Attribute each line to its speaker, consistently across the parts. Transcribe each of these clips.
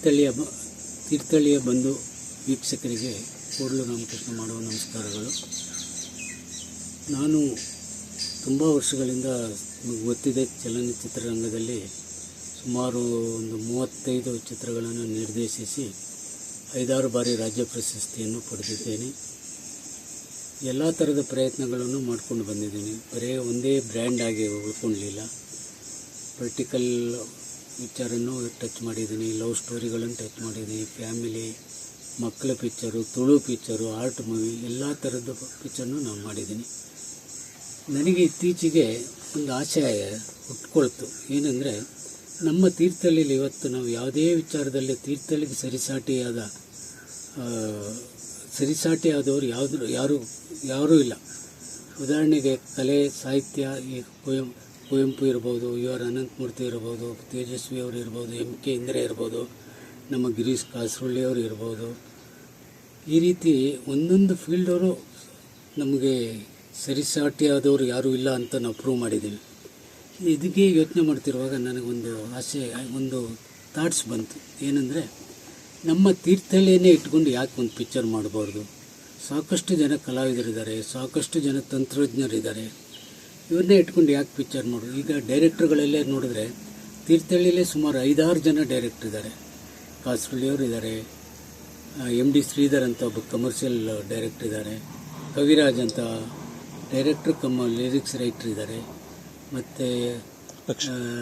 Speaker 1: ತೀರ್ಥಹಳ್ಳಿಯ ಬ- ತೀರ್ಥಹಳ್ಳಿಯ ಬಂಧು ವೀಕ್ಷಕರಿಗೆ ಕೂಡಲು ರಾಮಕೃಷ್ಣ ಮಾಡುವ ನಮಸ್ಕಾರಗಳು. ನಾನು ತುಂಬ ವರ್ಷಗಳಿಂದ ನಿಮಗೆ ಗೊತ್ತಿದೆ ಚಲನಚಿತ್ರರಂಗದಲ್ಲಿ ಸುಮಾರು ಒಂದು ಮೂವತ್ತೈದು ಚಿತ್ರಗಳನ್ನು ನಿರ್ದೇಶಿಸಿ ಐದಾರು ಬಾರಿ ರಾಜ್ಯ ಪ್ರಶಸ್ತಿಯನ್ನು ಪಡೆದಿದ್ದೇನೆ. ಎಲ್ಲ ಥರದ ಪ್ರಯತ್ನಗಳನ್ನು ಮಾಡ್ಕೊಂಡು ಬಂದಿದ್ದೀನಿ. ಬರೀ ಒಂದೇ ಬ್ರ್ಯಾಂಡ್ ಆಗಿ ಉಳ್ಕೊಳ್ಳಲಿಲ್ಲ ಪೊಲಿಟಿಕಲ್ ವಿಚಾರನೂ ಟಚ್ ಮಾಡಿದ್ದೀನಿ, ಲವ್ ಸ್ಟೋರಿಗಳನ್ನು ಟಚ್ ಮಾಡಿದ್ದೀನಿ, ಫ್ಯಾಮಿಲಿ ಮಕ್ಕಳ picture, Tulu picture, art movie, ಎಲ್ಲ ಥರದ ಪಿಕ್ಚರ್ನು ನಾನು ಮಾಡಿದ್ದೀನಿ. ನನಗೆ ಇತ್ತೀಚೆಗೆ ಒಂದು ಆಶಯ ಹುಟ್ಕೊಳ್ತು. ಏನಂದರೆ, ನಮ್ಮ ತೀರ್ಥಹಳ್ಳಿಲಿ ಇವತ್ತು ನಾವು ಯಾವುದೇ ವಿಚಾರದಲ್ಲಿ ತೀರ್ಥಹಳ್ಳಿಗೆ ಸರಿಸಾಟಿಯಾದ ಸರಿಸಾಟಿಯಾದವರು ಯಾವುದು, ಯಾರು, ಯಾರೂ ಇಲ್ಲ. ಉದಾಹರಣೆಗೆ ಕಲೆ, ಸಾಹಿತ್ಯ, ಈ ಕುವೆಂಪು ಇರ್ಬೋದು, ಯು ಆರ್ ಅನಂತಮೂರ್ತಿ ಇರ್ಬೋದು, ತೇಜಸ್ವಿ ಅವರು ಇರ್ಬೋದು, ಎಂ ಕೆ ಇಂದಿರಾ ಇರ್ಬೋದು, ನಮ್ಮ ಗಿರೀಶ್ ಕಾಸರಳ್ಳಿ ಅವರು ಇರ್ಬೋದು. ಈ ರೀತಿ ಒಂದೊಂದು ಫೀಲ್ಡವರು ನಮಗೆ ಸರಿಸಾಟಿಯಾದವರು ಯಾರೂ ಇಲ್ಲ ಅಂತ ನಾವು ಪ್ರೂವ್ ಮಾಡಿದ್ದೀವಿ. ಇದಕ್ಕೆ ಯೋಚನೆ ಮಾಡ್ತಿರುವಾಗ ನನಗೊಂದು ಆಸೆ, ಒಂದು ಥಾಟ್ಸ್ ಬಂತು. ಏನಂದರೆ, ನಮ್ಮ ತೀರ್ಥಹಳ್ಳಿಯನ್ನೇ ಇಟ್ಕೊಂಡು ಯಾಕೆ ಒಂದು ಪಿಕ್ಚರ್ ಮಾಡಬಾರ್ದು? ಸಾಕಷ್ಟು ಜನ ಕಲಾವಿದರಿದ್ದಾರೆ, ಸಾಕಷ್ಟು ಜನ ತಂತ್ರಜ್ಞರಿದ್ದಾರೆ. ಇವನ್ನೇ ಇಟ್ಕೊಂಡು ಯಾಕೆ ಪಿಕ್ಚರ್ ಮಾಡೋದು ಈಗ ಡೈರೆಕ್ಟ್ರ್ಗಳಲ್ಲೇ ನೋಡಿದ್ರೆ ತೀರ್ಥಹಳ್ಳಿಯಲ್ಲೇ ಸುಮಾರು ಐದಾರು ಜನ ಡೈರೆಕ್ಟ್ರ್ ಇದ್ದಾರೆ ಕಾಸರಳ್ಳಿಯವರು ಇದ್ದಾರೆ ಎಂ ಡಿ ಶ್ರೀಧರ್ ಅಂತ ಒಬ್ಬ ಕಮರ್ಷಿಯಲ್ ಡೈರೆಕ್ಟ್ರ್ ಇದ್ದಾರೆ ಕವಿರಾಜ್ ಅಂತ ಡೈರೆಕ್ಟ್ರ್ ಕಮ್ಮ ಲಿರಿಕ್ಸ್ ರೈಟ್ರ್ ಇದ್ದಾರೆ ಮತ್ತು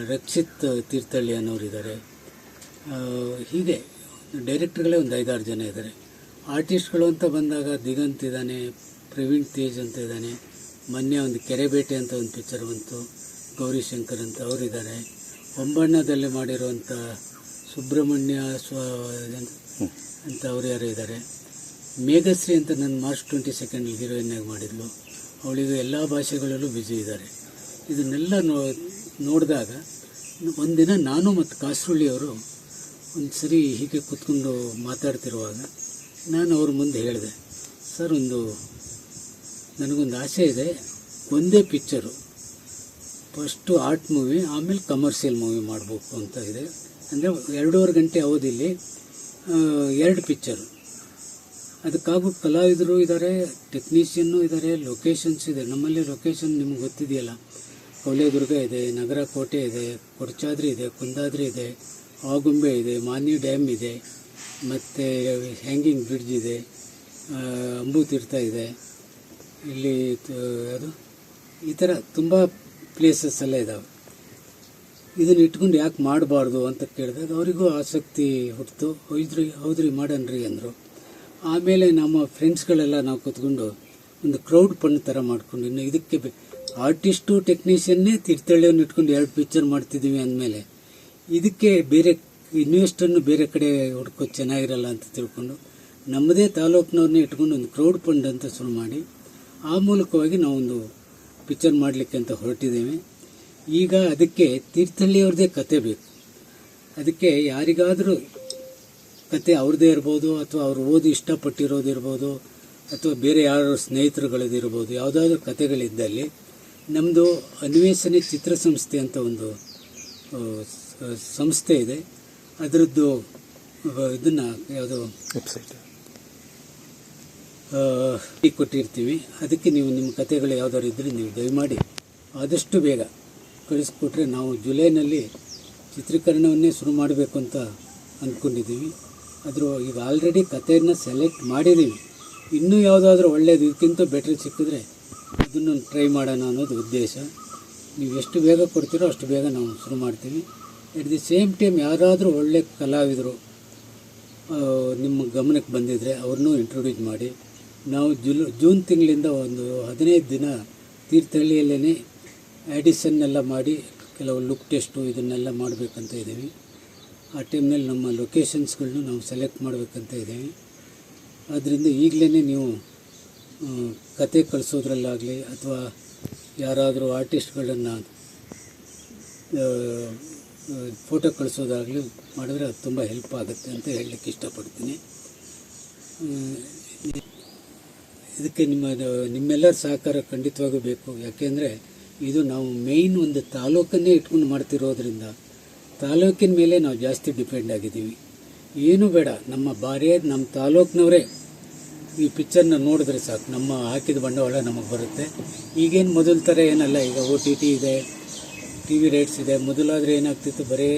Speaker 1: ರಕ್ಷಿತ್. ತೀರ್ಥಹಳ್ಳಿ ಅನ್ನೋರು ಇದ್ದಾರೆ ಹೀಗೆ ಡೈರೆಕ್ಟ್ರ್ಗಳೇ ಒಂದು ಐದಾರು ಜನ ಇದ್ದಾರೆ ಆರ್ಟಿಸ್ಟ್ಗಳು ಅಂತ ಬಂದಾಗ ದಿಗಂತ್ ಇದ್ದಾನೆ ಪ್ರವೀಣ್ ತೇಜ್ ಅಂತ ಇದ್ದಾನೆ ಮೊನ್ನೆ ಒಂದು ಕೆರೆಬೇಟೆ ಅಂತ ಒಂದು ಪಿಕ್ಚರ್ ಬಂತು. ಗೌರಿಶಂಕರ್ ಅಂತ ಅವರಿದ್ದಾರೆ. ಒಂಬಣ್ಣದಲ್ಲಿ ಮಾಡಿರುವಂಥ ಸುಬ್ರಹ್ಮಣ್ಯ ಸ್ವ ಅಂತ ಅವ್ರು ಯಾರು ಇದ್ದಾರೆ. ಮೇಘಶ್ರೀ ಅಂತ ನನ್ನ ಮಾರ್ಚ್ ಟ್ವೆಂಟಿ ಸೆಕೆಂಡ್ ಹೀರೋಯಿನ್ ಆಗಿ ಮಾಡಿದ್ಲು. ಅವಳಿಗೆ ಎಲ್ಲ ಭಾಷೆಗಳಲ್ಲೂ ಬಿಜಿ ಇದ್ದಾರೆ. ಇದನ್ನೆಲ್ಲ ನೋ, ನೋಡಿದಾಗ ಒಂದಿನ ನಾನು ಮತ್ತು ಕಾಸರಳ್ಳಿಯವರು ಒಂದು ಸರಿ ಹೀಗೆ ಕೂತ್ಕೊಂಡು ಮಾತಾಡ್ತಿರುವಾಗ ನಾನು ಅವ್ರ ಮುಂದೆ ಹೇಳಿದೆ, ಸರ್, ಒಂದು ನನಗೊಂದು ಆಸೆ ಇದೆ. ಒಂದೇ ಪಿಕ್ಚರು ಫಸ್ಟು ಆರ್ಟ್ ಮೂವಿ ಆಮೇಲೆ ಕಮರ್ಷಿಯಲ್ ಮೂವಿ ಮಾಡಬೇಕು ಅಂತ ಇದೆ. ಅಂದರೆ ಎರಡೂವರೆ ಗಂಟೆ ಅವಧಿಲಿ ಎರಡು ಪಿಕ್ಚರು ಅದಕ್ಕಾಗೂ ಕಲಾವಿದರು ಇದ್ದಾರೆ ಟೆಕ್ನಿಷಿಯನ್ನು ಇದ್ದಾರೆ ಲೊಕೇಶನ್ಸ್ ಇದೆ. ನಮ್ಮಲ್ಲಿ ಲೊಕೇಶನ್ ನಿಮ್ಗೆ ಗೊತ್ತಿದೆಯಲ್ಲ. ಕೌಲೇದುರ್ಗ ಇದೆ, ನಗರ ಕೋಟೆ ಇದೆ, ಕೊಡಚಾದ್ರಿ ಇದೆ, ಕುಂದಾದ್ರಿ ಇದೆ, ಆಗುಂಬೆ ಇದೆ, ಮಾನ್ಯ ಡ್ಯಾಮ್ ಇದೆ, ಮತ್ತು ಹ್ಯಾಂಗಿಂಗ್ ಬ್ರಿಡ್ಜ್ ಇದೆ ಅಂಬುತೀರ್ಥ ಇದೆ. ಇಲ್ಲಿ ಅದು, ಈ ಥರ ತುಂಬ ಪ್ಲೇಸಸ್ ಎಲ್ಲ ಇದ್ದಾವೆ ಇದನ್ನ ಇಟ್ಕೊಂಡು ಯಾಕೆ ಮಾಡಬಾರ್ದು ಅಂತ ಕೇಳಿದಾಗ ಅವರಿಗೂ ಆಸಕ್ತಿ ಹುಟ್ಟಿತು ಹೌದ್ರಿ ಹೌದ್ರಿ ಮಾಡನ್ರಿ ಅಂದರು. ಆಮೇಲೆ ನಮ್ಮ ಫ್ರೆಂಡ್ಸ್ಗಳೆಲ್ಲ ನಾವು ಕೂತ್ಕೊಂಡು ಒಂದು ಕ್ರೌಡ್ ಫಂಡ್ ಥರ ಮಾಡ್ಕೊಂಡು, ಇನ್ನು ಇದಕ್ಕೆ ಬೆ- ಆರ್ಟಿಸ್ಟು ಟೆಕ್ನಿಷಿಯನ್ನೇ ತೀರ್ಥಹಳ್ಳಿಯನ್ನು ಇಟ್ಕೊಂಡು ಎರಡು ಪಿಕ್ಚರ್ ಮಾಡ್ತಿದ್ದೀವಿ ಅಂದಮೇಲೆ, ಇದಕ್ಕೆ ಬೇರೆ ಇನ್ವೆಸ್ಟನ್ನು ಬೇರೆ ಕಡೆ ಹುಡ್ಕೋದು ಚೆನ್ನಾಗಿರಲ್ಲ ಅಂತ ತಿಳ್ಕೊಂಡು, ನಮ್ಮದೇ ತಾಲೂಕಿನವ್ರನ್ನೇ ಇಟ್ಕೊಂಡು ಒಂದು ಕ್ರೌಡ್ ಫಂಡ್ ಅಂತ ಶುರು ಮಾಡಿ ಆ ಮೂಲಕವಾಗಿ ನಾವೊಂದು ಪಿಕ್ಚರ್ ಮಾಡಲಿಕ್ಕೆ ಅಂತ ಹೊರಟಿದ್ದೇವೆ. ಈಗ ಅದಕ್ಕೆ ತೀರ್ಥಹಳ್ಳಿಯವ್ರದ್ದೇ ಕತೆ ಬೇಕು. ಅದಕ್ಕೆ ಯಾರಿಗಾದರೂ ಕತೆ ಅವ್ರದ್ದೇ ಇರ್ಬೋದು, ಅಥವಾ ಅವ್ರು ಓದಿ ಇಷ್ಟಪಟ್ಟಿರೋದಿರ್ಬೋದು ಅಥವಾ ಬೇರೆ ಯಾರು ಸ್ನೇಹಿತರುಗಳದಿರ್ಬೋದು ಯಾವುದಾದ್ರೂ ಕತೆಗಳಿದ್ದಲ್ಲಿ ನಮ್ಮದು ಅನ್ವೇಷಣೆ ಚಿತ್ರಸಂಸ್ಥೆ ಅಂತ ಒಂದು ಸಂಸ್ಥೆ ಇದೆ. ಅದರದ್ದು ಇದನ್ನು ಯಾವುದು
Speaker 2: ವೆಬ್ಸೈಟ್
Speaker 1: ಕೊಟ್ಟಿರ್ತೀವಿ. ಅದಕ್ಕೆ ನೀವು ನಿಮ್ಮ ಕತೆಗಳು ಯಾವ್ದಾದ್ರು ಇದ್ದರೆ ನೀವು ದಯಮಾಡಿ ಆದಷ್ಟು ಬೇಗ ಕಳಿಸ್ಕೊಟ್ರೆ ನಾವು ಜುಲೈನಲ್ಲಿ ಚಿತ್ರೀಕರಣವನ್ನೇ ಶುರು ಮಾಡಬೇಕು ಅಂತ ಅಂದ್ಕೊಂಡಿದ್ದೀವಿ ಆದರೂ ಈಗ ಆಲ್ರೆಡಿ ಕಥೆಯನ್ನು ಸೆಲೆಕ್ಟ್ ಮಾಡಿದ್ದೀವಿ. ಇನ್ನೂ ಯಾವುದಾದ್ರೂ ಒಳ್ಳೆಯದು ಇದಕ್ಕಿಂತ ಬೆಟ್ರ್ ಸಿಕ್ಕಿದ್ರೆ ಅದನ್ನು ಟ್ರೈ ಮಾಡೋಣ ಅನ್ನೋದು ಉದ್ದೇಶ. ನೀವು ಎಷ್ಟು ಬೇಗ ಕೊಡ್ತೀರೋ ಅಷ್ಟು ಬೇಗ ನಾವು ಶುರು ಮಾಡ್ತೀವಿ. ಎಟ್ ದಿ ಸೇಮ್ ಟೈಮ್ ಯಾರಾದರೂ ಒಳ್ಳೆ ಕಲಾವಿದರು ನಿಮ್ಮ ಗಮನಕ್ಕೆ ಬಂದಿದ್ದರೆ ಅವ್ರನ್ನೂ ಇಂಟ್ರೊಡ್ಯೂಸ್ ಮಾಡಿ. ನಾವು ಜುಲ್, ಜೂನ್ ತಿಂಗಳಿಂದ ಒಂದು ಹದಿನೈದು ದಿನ ತೀರ್ಥಹಳ್ಳಿಯಲ್ಲೇ ಆ್ಯಡಿಷನ್ನೆಲ್ಲ ಮಾಡಿ ಕೆಲವು ಲುಕ್ ಟೆಸ್ಟು ಇದನ್ನೆಲ್ಲ ಮಾಡಬೇಕಂತ ಇದ್ದೀವಿ. ಆ ಟೈಮ್ನಲ್ಲಿ ನಮ್ಮ ಲೊಕೇಶನ್ಸ್ಗಳನ್ನು ನಾವು ಸೆಲೆಕ್ಟ್ ಮಾಡಬೇಕಂತ ಇದ್ದೀವಿ. ಆದ್ದರಿಂದ ಈಗಲೇ ನೀವು ಕತೆ ಕಳಿಸೋದ್ರಲ್ಲಾಗಲಿ ಅಥವಾ ಯಾರಾದರೂ ಆರ್ಟಿಸ್ಟ್ಗಳನ್ನು ಫೋಟೋ ಕಳಿಸೋದಾಗಲಿ ಮಾಡಿದ್ರೆ ಅದು ತುಂಬ ಹೆಲ್ಪ್ ಆಗುತ್ತೆ ಅಂತ ಹೇಳಲಿಕ್ಕೆ ಇಷ್ಟಪಡ್ತೀನಿ. ಇದಕ್ಕೆ ನಿಮ್ಮ, ನಿಮ್ಮೆಲ್ಲರ ಸಹಕಾರ ಖಂಡಿತವಾಗೂ ಬೇಕು. ಯಾಕೆಂದರೆ ಇದು ನಾವು ಮೇಯ್ನ್ ಒಂದು ತಾಲೂಕನ್ನೇ ಇಟ್ಕೊಂಡು ಮಾಡ್ತಿರೋದ್ರಿಂದ ತಾಲೂಕಿನ ಮೇಲೆ ನಾವು ಜಾಸ್ತಿ ಡಿಪೆಂಡ್ ಆಗಿದ್ದೀವಿ. ಏನು ಬೇಡ, ನಮ್ಮ ಬಾರಿಯ, ನಮ್ಮ ತಾಲೂಕಿನವರೇ ಈ ಪಿಕ್ಚರ್ನ ನೋಡಿದ್ರೆ ಸಾಕು. ನಮ್ಮ ಹಾಕಿದ ಬಂಡವಾಳ ನಮಗೆ ಬರುತ್ತೆ. ಈಗೇನು ಮೊದಲ ಥರ ಏನಲ್ಲ, ಈಗ ಓ ಟಿ ಟಿ ಇದೆ ಟಿ ವಿ ರೇಟ್ಸ್ ಇದೆ. ಮೊದಲಾದರೆ ಏನಾಗ್ತಿತ್ತು, ಬರೀ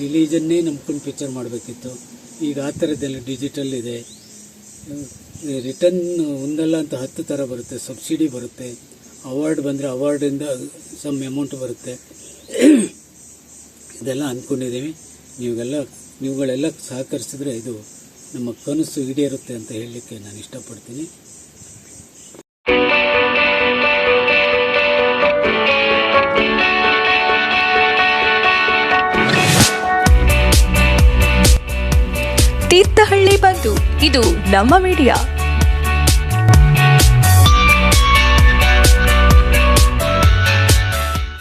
Speaker 1: ರಿಲೀಜನ್ನೇ ನಂಬ್ಕೊಂಡು ಪಿಕ್ಚರ್ ಮಾಡಬೇಕಿತ್ತು. ಈಗ ಆ ಥರದ್ದೆಲ್ಲ ಡಿಜಿಟಲ್ ಇದೆ. ರಿಟರ್ನ್ ಒಂದಲ್ಲ ಅಂತ ಹತ್ತು ಥರ ಬರುತ್ತೆ ಸಬ್ಸಿಡಿ ಬರುತ್ತೆ ಅವಾರ್ಡ್ ಬಂದರೆ ಅವಾರ್ಡಿಂದ ಸಮ್ ಅಮೌಂಟ್ ಬರುತ್ತೆ. ಇದೆಲ್ಲ ಅಂದ್ಕೊಂಡಿದ್ದೀವಿ ನೀವೆಲ್ಲ, ನೀವುಗಳೆಲ್ಲ ಸಹಕರಿಸಿದ್ರೆ ಇದು ನಮ್ಮ ಕನಸು ಈಡೇರುತ್ತೆ ಅಂತ ಹೇಳಲಿಕ್ಕೆ ನಾನು ಇಷ್ಟಪಡ್ತೀನಿ.
Speaker 2: ತೀರ್ಥಹಳ್ಳಿ ಬಂದು ಇದು ನಮ್ಮ ಮೀಡಿಯಾ.